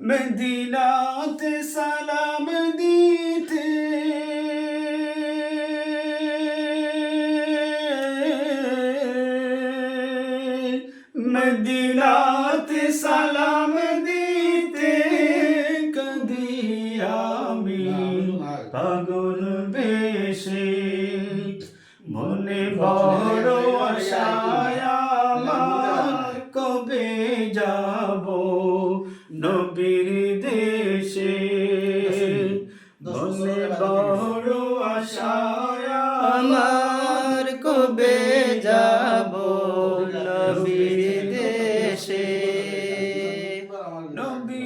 মদিনাতে সালাম দিতে মদিনাতে সালাম দিতে কদি আমি পাগল বেশে মনে বড় নবীর দেশে। মনে বড় আশায় আমার কবে যাব নবীর দেশে? নবী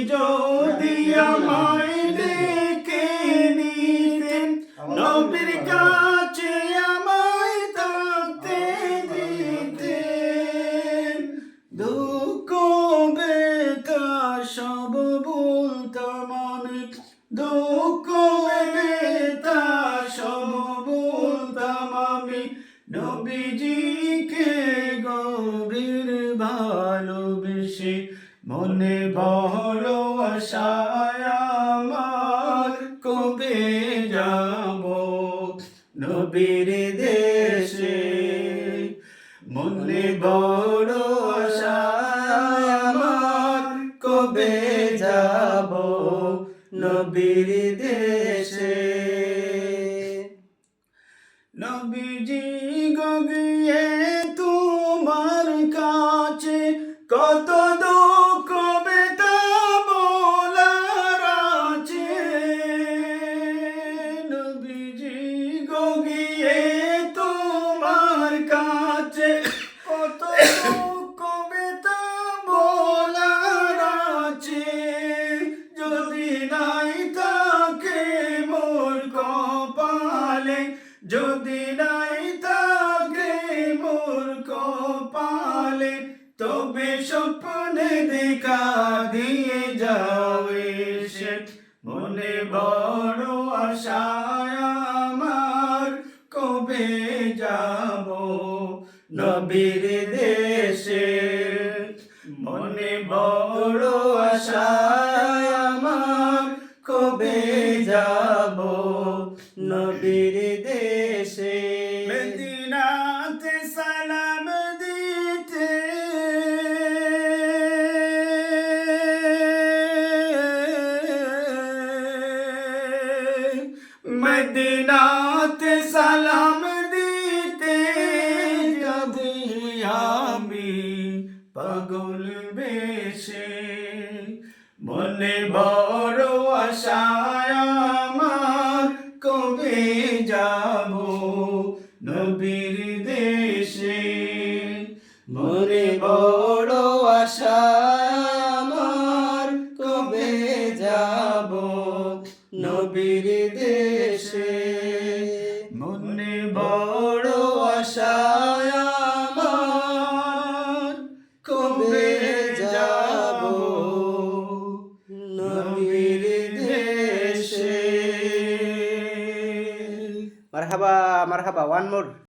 যদি আমায় ডেকে নিতেন, নবীর কাছে আমায় তাতে দিতেন। দুঃখ বেতা সব বলতাম আমি। দুঃখ বেতা সব বলতাম আমি। নবীজিকে মনে বড় আমার কবে যাব? নবীর দেশে মনে বড় আমার কবে যাব? নবীর দেশে নবীজি গগিয়ে নাই তাকে মোর কপালে। যদি নাই তাকে মোর কপালে, তবে স্বপ্নে দেখা দিয়ে যাবে সে। মনে বড় আশায় আমার, কবে যাব নবীর দেশে? মনে বড় আশায় নবীর দেশে মদিনাতে সালাম দিতে। মদিনাতে সালাম দিতে। যদি আমি পাগল বেশে, মনে বড় আশায় আমার যাব নবীর দেশে। মনে বড় আশা আমার কবে যাব নবীর দেশে? মনে বড় আশা দেশে মারহাবা মারহাবা ওয়ান মোর